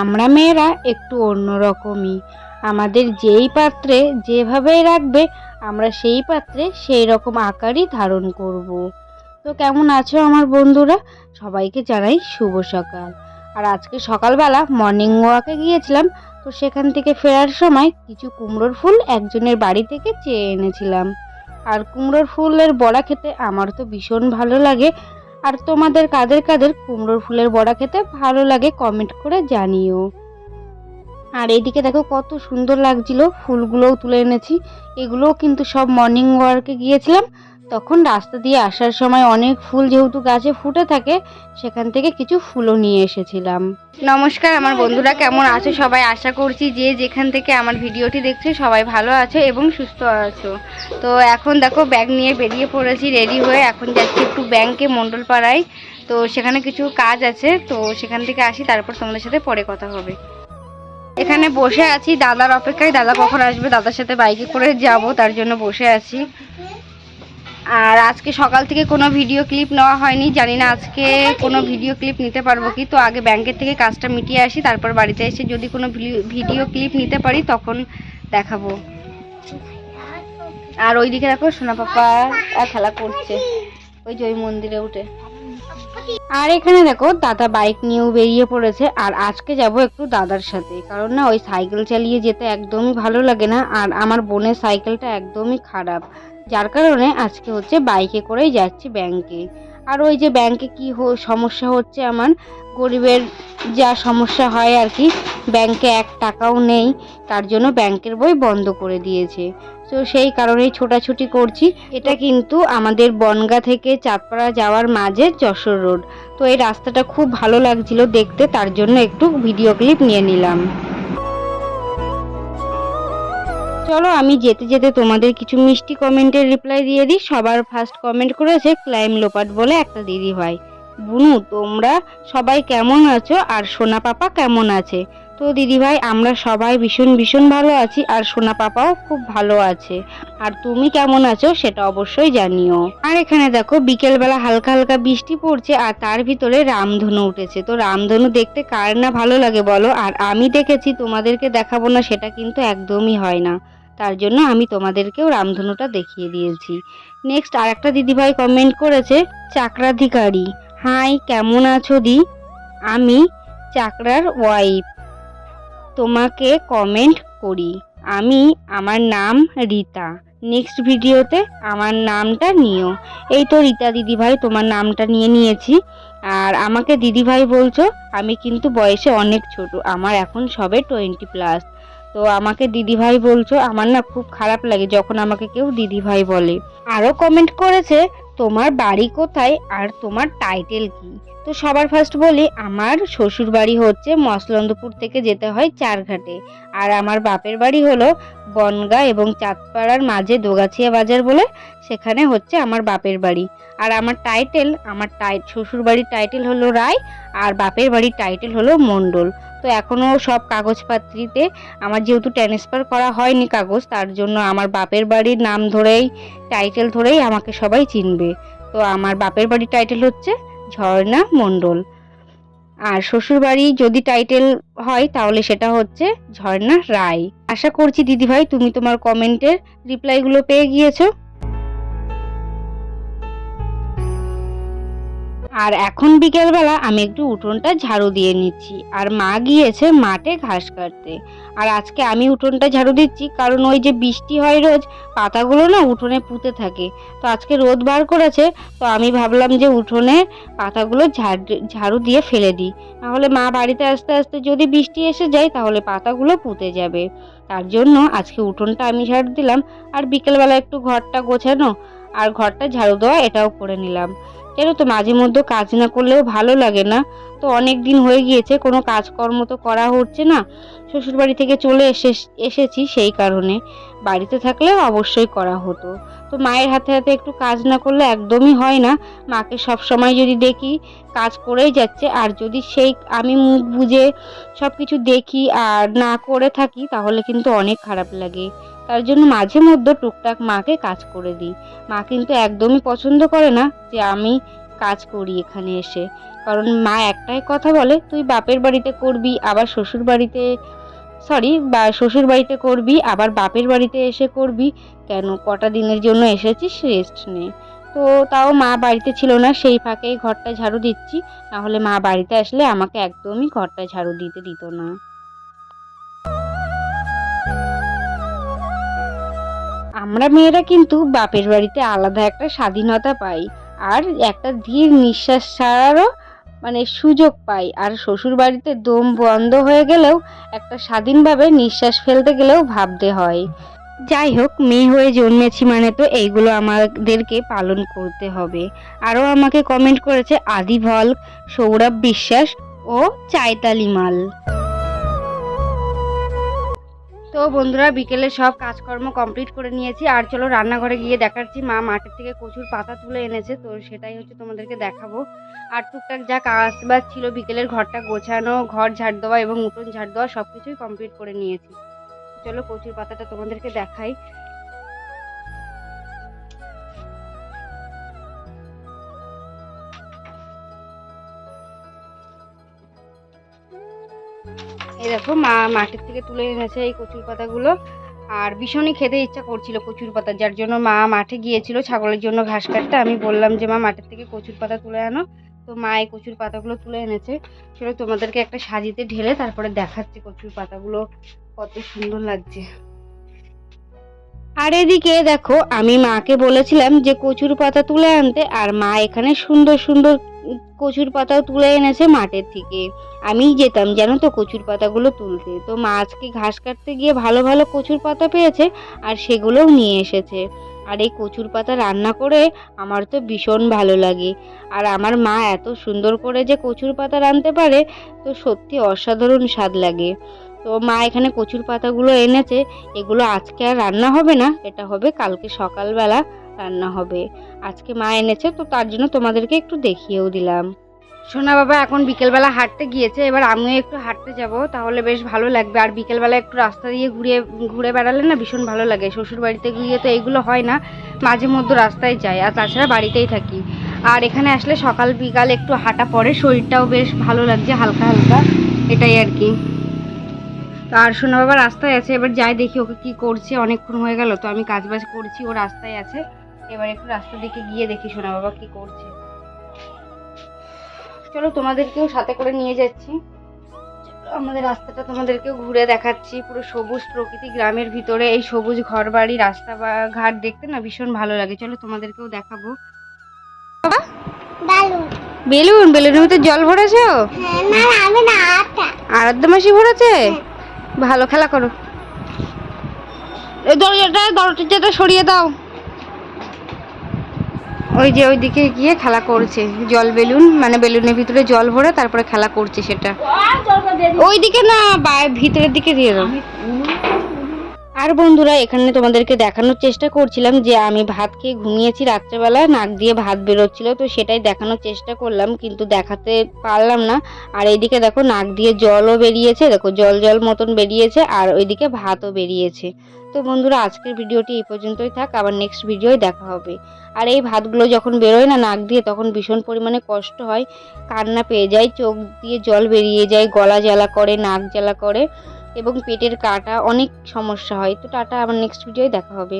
আমরা মেয়েরা একটু অন্যরকমই। আমাদের যেই পাত্রে যেভাবেই রাখবে, আমরা সেই পাত্রে সেই রকম আকারই ধারণ করব। তো কেমন আছো আমার বন্ধুরা? সবাইকে জানাই শুভ সকাল। আর আজকে সকালবেলা মর্নিং ওয়াকে গিয়েছিলাম, তো সেখান থেকে ফেরার সময় কিছু কুমড়োর ফুল একজনের বাড়ি থেকে চেয়ে এনেছিলাম। আর কুমড়োর ফুলের বড়া খেতে আমার তো ভীষণ ভালো লাগে আর তোমাদের কাদের কাদের কুমড়োর ফুলের বড়া খেতে ভালো লাগে কমেন্ট করে জানিও। আর এইদিকে দেখো কত সুন্দর লাগছিল, ফুলগুলোও তুলে এনেছি। এগুলোও কিন্তু সব মর্নিং ওয়ার্কে গিয়েছিলাম। তখন রাস্তা দিয়ে আসার সময় অনেক ফুল যেহেতু গাছে ফুটে থাকে, সেখান থেকে কিছু ফুলও নিয়ে এসেছিলাম। নমস্কার, আমার বন্ধুরা কেমন আছো? সবাই আশা করছি যে যেখান থেকে আমার ভিডিওটি দেখছে, সবাই ভালো আছো এবং সুস্থ আছো। তো এখন দেখো, ব্যাগ নিয়ে বেরিয়ে পড়েছি রেডি হয়ে এখন যাচ্ছি একটু ব্যাংকে মণ্ডলপাড়ায়। তো সেখানে কিছু কাজ আছে, তো সেখান থেকে আসি, তারপর তোমাদের সাথে পরে কথা হবে। এখানে বসে আছি, দাদার অপেক্ষায়, দাদা কখন আসবে? দাদার সাথে বাইকে করে যাব, তার জন্য বসে আছি। আর আজকে সকাল থেকে কোনো ভিডিও ক্লিপ নেওয়া হয়নি। জানি না আজকে কোনো ভিডিও ক্লিপ নিতে পারব কি। তো আগে ব্যাংকের থেকে কাজটা মিটিয়ে আসি, তারপর বাড়িতে এসে যদি কোনো ভিডিও ক্লিপ নিতে পারি, তখন দেখাবো। আর ওইদিকে দেখো সোনা পাপা খেলা করছে। ওই যে ওই মন্দিরে উঠে। আর এখানে দেখো, দাদা বাইক নিয়েও বেরিয়ে পড়েছে। আর আজকে যাব একটু দাদার সাথে। কারণ না, ওই সাইকেল চালিয়ে যেতে একদমই ভালো লাগে না। আর আমার বোনের সাইকেলটা একদমই খারাপ। যার কারণে আজকে হচ্ছে বাইকে করেই যাচ্ছি ব্যাংকে আর ওই যে ব্যাংকে কি সমস্যা হচ্ছে আমার, গরিবের যা সমস্যা হয় আর কি ব্যাংকে এক টাকাও নেই। তার জন্য ব্যাংকের বই বন্ধ করে দিয়েছে। তো সেই কারণেই ছোটাছুটি করছি। এটা কিন্তু আমাদের বনগা থেকে চাঁদপাড়া যাওয়ার মাঝে যশোর রোড। তো এই রাস্তাটা খুব ভালো লাগছিল দেখতে, তার জন্য একটু ভিডিও ক্লিপ নিয়ে নিলাম। চলো আমি যেতে যেতে তোমাদের কিছু মিষ্টি কমেন্টের রিপ্লাই দিয়ে দিই। সবার ফার্স্ট কমেন্ট করেছে, ক্লাইম লোপাট বলে একটা দিদি ভাই। বুনু, তোমরা সবাই কেমন আছো? আর সোনা পাপা কেমন আছে? তো দিদিভাই, আমরা সবাই ভীষণ ভীষণ ভালো আছি আর সোনা পাপাও খুব ভালো আছে। আর তুমি কেমন আছো সেটা অবশ্যই জানিও। আর এখানে দেখো, বিকেলবেলা হালকা হালকা বৃষ্টি পড়ছে আর তার ভিতরে রামধনু উঠেছে। তো রামধনু দেখতে কার না ভালো লাগে বলো? আর আমি দেখেছি, তোমাদেরকে দেখাবো না, সেটা কিন্তু একদমই হয় না। তার জন্য আমি তোমাদেরকেও রামধনুটা দেখিয়ে দিয়েছি। নেক্সট আর একটা দিদিভাই কমেন্ট করেছে, চাকরাধিকারী। হাই কেমন আছো দি? আমি চাকরার ওয়াইফ তোমাকে কমেন্ট করি। আমি আমার নাম রীতা। নেক্সট ভিডিওতে আমার নামটা নিও। এই তো রীতা দিদিভাই, তোমার নামটা নিয়ে নিয়েছি। আর আমাকে দিদিভাই বলছো, আমি কিন্তু বয়সে অনেক ছোট। আমার এখন সবে টোয়েন্টি প্লাস তো আমাকে দিদিভাই বলছো, আমার না খুব খারাপ লাগে যখন আমাকে কেউ দিদিভাই বলে। আরও কমেন্ট করেছে তোমার বাড়ি কোথায় আর তোমার টাইটেল কি? তো সবার ফার্স্ট বলি, আমার শ্বশুর বাড়ি হচ্ছে মসলন্দপুর থেকে যেতে হয় চারঘাটে। আর আমার বাপের বাড়ি হলো বনগা এবং চাঁদপাড়ার মাঝে দোগাছিয়া বাজার বলে সেখানে হচ্ছে আমার বাপের বাড়ি। আর আমার টাইটেল আমার টাই শ্বশুর বাড়ির টাইটেল হলো রায় আর বাপের বাড়ির টাইটেল হলো মণ্ডল। তো এখনও সব কাগজপাত্রিতে আমার যেহেতু ট্রান্সফার করা হয়নি কাগজ, তার জন্য আমার বাপের বাড়ির নাম ধরেই টাইটেল ধরেই আমাকে সবাই চিনবে। তো আমার বাপের বাড়ির টাইটেল হচ্ছে ঝর্ণা মণ্ডল। আর শ্বশুর বাড়ি যদি টাইটেল হয়, তাহলে সেটা হচ্ছে ঝর্ণা রায়। আশা করছি দিদিভাই, তুমি তোমার কমেন্টের রিপ্লাইগুলো পেয়ে গিয়েছো। আর এখন বিকেলবেলা আমি একটু উঠোনটা ঝাড়ু দিয়ে নিচ্ছি। আর মা গিয়েছে মাঠে ঘাস কাটতে। আর আজকে আমি উঠোনটা ঝাড়ু দিচ্ছি, কারণ ওই যে বৃষ্টি হয় রোজ, পাতাগুলো না উঠোনে পুঁতে থাকে। তো আজকে রোদ বার করেছে, তো আমি ভাবলাম যে উঠোনে পাতাগুলো ঝাড়ু দিয়ে ফেলে দিই। তাহলে মা বাড়িতে আসতে আসতে যদি বৃষ্টি এসে যায়, তাহলে পাতাগুলো পুঁতে যাবে। তার জন্য আজকে উঠোনটা আমি ঝাড়ু দিলাম, আর বিকেলবেলা একটু ঘরটা গোছানো আর ঘরটা ঝাড়ু দেওয়া এটাও করে নিলাম। জানো তো মাঝে মধ্যে কাজ না করলেও ভালো লাগে না। তো অনেক দিন হয়ে গিয়েছে, কোনো কাজকর্ম তো করা হচ্ছে না। শ্বশুরবাড়ি থেকে চলে এসে, এসেছি সেই কারণে। বাড়িতে থাকলে অবশ্যই করা হতো। তো মায়ের হাতে হাতে একটু কাজ না করলে একদমই হয় না। মাকে সব সময় যদি দেখি, কাজ করেই যাচ্ছে। আর যদি সেই আমি মুখ বুঝে সব কিছু দেখি আর না করে থাকি, তাহলে কিন্তু অনেক খারাপ লাগে। তার জন্য মাঝে মধ্যে টুকটাক মাকে কাজ করে দিই। মা কিন্তু একদমই পছন্দ করে না যে আমি কাজ করি এখানে এসে। কারণ মা একটাই কথা বলে, তুই বাপের বাড়িতে করবি, আবার শ্বশুর বাড়িতে সরি বা শ্বশুর বাড়িতে করবি, আবার বাপের বাড়িতে এসে করবি। কেন? কটা দিনের জন্য এসেছিস? রেস্ট নে। তো তাও মা বাড়িতে ছিল না, সেই ফাঁকেই ঘরটা ঝাড়ু দিচ্ছি। নাহলে মা বাড়িতে আসলে আমাকে একদমই ঘরটা ঝাড়ু দিতে দিত না। আমরা মেয়েরা কিন্তু বাপের বাড়িতে আলাদা একটা স্বাধীনতা পাই, আর একটা ধীর নিঃশ্বাস ছাড়ারও মানে সুযোগ পাই। আর শ্বশুর বাড়িতে দম বন্ধ হয়ে গেলেও একটা স্বাধীনভাবে নিঃশ্বাস ফেলতে গেলেও ভাবতে হয়। যাই হোক, মেয়ে হয়ে জন্মেছি মানে তো এইগুলো আমাদেরকে পালন করতে হবে। আরও আমাকে কমেন্ট করেছে আদি ভল সৌরভ বিশ্বাস ও চাইতালি মাল। তো বন্ধুরা, বিকেলে সব কাজকর্ম কমপ্লিট করে নিয়েছি। আর চলো রান্নাঘরে গিয়ে দেখাচ্ছি। মা মাঠের থেকে কচুর পাতা তুলে এনেছে, তো সেটাই হচ্ছে তোমাদেরকে দেখাবো। আর টুকটাক যা কাজ বাজ ছিল, বিকেলের ঘরটা গোছানো, ঘর ঝাড় দেওয়া এবং উঠোন ঝাড় দেওয়া সব কিছুই কমপ্লিট করে নিয়েছি। চলো কচুর পাতাটা তোমাদেরকে দেখাই। এই দেখো, মা মাঠের থেকে তুলে এনেছে এই কচুর পাতাগুলো। আর ভীষণই খেতে ইচ্ছা করছিল কচুর পাতা, যার জন্য মা মাঠে গিয়েছিল ছাগলের জন্য ঘাস কাটতে। আমি বললাম যে, মা, মাঠের থেকে কচুর পাতা তুলে আনো। তো মা এই কচুর পাতাগুলো তুলে এনেছে। সেটা তোমাদেরকে একটা সাজিতে ঢেলে তারপরে দেখাচ্ছে কচুর পাতাগুলো, কত সুন্দর লাগছে। আর এদিকে দেখো, আমি মাকে বলেছিলাম যে কচুর পাতা তুলে আনতে, আর মা এখানে সুন্দর সুন্দর কচুর পাতাও তুলে এনেছে মাঠের থেকে। আমিই যেতাম জানো তো কচুর পাতাগুলো তুলতে। তো মা আজকে ঘাস কাটতে গিয়ে ভালো ভালো কচুর পাতা পেয়েছে, আর সেগুলোও নিয়ে এসেছে। আর এই কচুর পাতা রান্না করে আমার তো ভীষণ ভালো লাগে। আর আমার মা এত সুন্দর করে যে কচুর পাতা রাঁধতে পারে, তো সত্যি অসাধারণ স্বাদ লাগে। তো মা এখানে কচুর পাতাগুলো এনেছে। এগুলো আজকে আর রান্না হবে না, এটা হবে কালকে সকালবেলা রান্না হবে। আজকে মা এনেছে, তো তার জন্য তোমাদেরকে একটু দেখিয়েও দিলাম। সোনা বাবা, এখন বিকেলবেলা হাঁটতে গিয়েছে, এবার আমিও একটু হাঁটতে যাব, তাহলে বেশ ভালো লাগবে। আর বিকেলবেলা একটু রাস্তা দিয়ে ঘুরে ঘুরে বেড়ালে না ভীষণ ভালো লাগে। শ্বশুর বাড়িতে গিয়ে তো এইগুলো হয় না, মাঝে মধ্যে রাস্তায় যাই, আর তাছাড়া বাড়িতেই থাকি। আর এখানে আসলে সকাল বিকাল একটু হাঁটা পরে শরীরটাও বেশ ভালো লাগছে, হালকা হালকা, এটাই আর কি। আর সোনা বাবা রাস্তায় আছে এবার যাই দেখি ওকে কি করছে অনেকক্ষণ হয়ে গেল তো আমি কাজ বাজ করছি ও রাস্তায় আছে। এবার একটু রাস্তার দিকে গিয়ে দেখি সোনা বাবা কি করছে। চলো তোমাদেরকেও সাথে করে নিয়ে যাচ্ছি। আমাদের রাস্তাটা তোমাদেরকেও ঘুরে দেখাচ্ছি পুরো সবুজ প্রকৃতি গ্রামের ভিতরে এই সবুজ ঘর বাড়ি রাস্তা বা ঘাট দেখতে না ভীষণ ভালো লাগে। চলো তোমাদেরকেও দেখাবো। বালু বেলুন। বেলুনের ভিতরে জল ভরেছো? হ্যাঁ না না, আমি না আটা আরাধ্য মাসি ভরেছে? ভালো খেলা করো। এই দরজাটা দরজাটা সরিয়ে দাও। ওই যে ওইদিকে গিয়ে খেলা করছে জল বেলুন মানে বেলুনের ভিতরে জল ভরে তারপরে খেলা করছে সেটা। ওইদিকে না ভিতরের দিকে দিয়ে দাও। আর বন্ধুরা, এখানে তোমাদেরকে দেখানোর চেষ্টা করছিলাম যে আমি ভাত খেয়ে ঘুমিয়েছি রাত্রেবেলা, নাক দিয়ে ভাত বেরোচ্ছিল, তো সেটাই দেখানোর চেষ্টা করলাম, কিন্তু দেখাতে পারলাম না। আর এইদিকে দেখো, নাক দিয়ে জলও বেরিয়েছে, দেখো জল জল মতন বেরিয়েছে, আর ওইদিকে ভাতও বেরিয়েছে। তো বন্ধুরা, আজকের ভিডিওটি এই পর্যন্তই থাক, আবার নেক্সট ভিডিওয় দেখা হবে। আর এই ভাতগুলো যখন বেরোয় না নাক দিয়ে, তখন ভীষণ পরিমাণে কষ্ট হয়, কান্না পেয়ে যায়, চোখ দিয়ে জল বেরিয়ে যায়, গলা জ্বালা করে, নাক জ্বালা করে। এবং পেটের কাটা অনেক সমস্যা হয়। তো টাটা আবার নেক্সট ভিডিওয় দেখা হবে।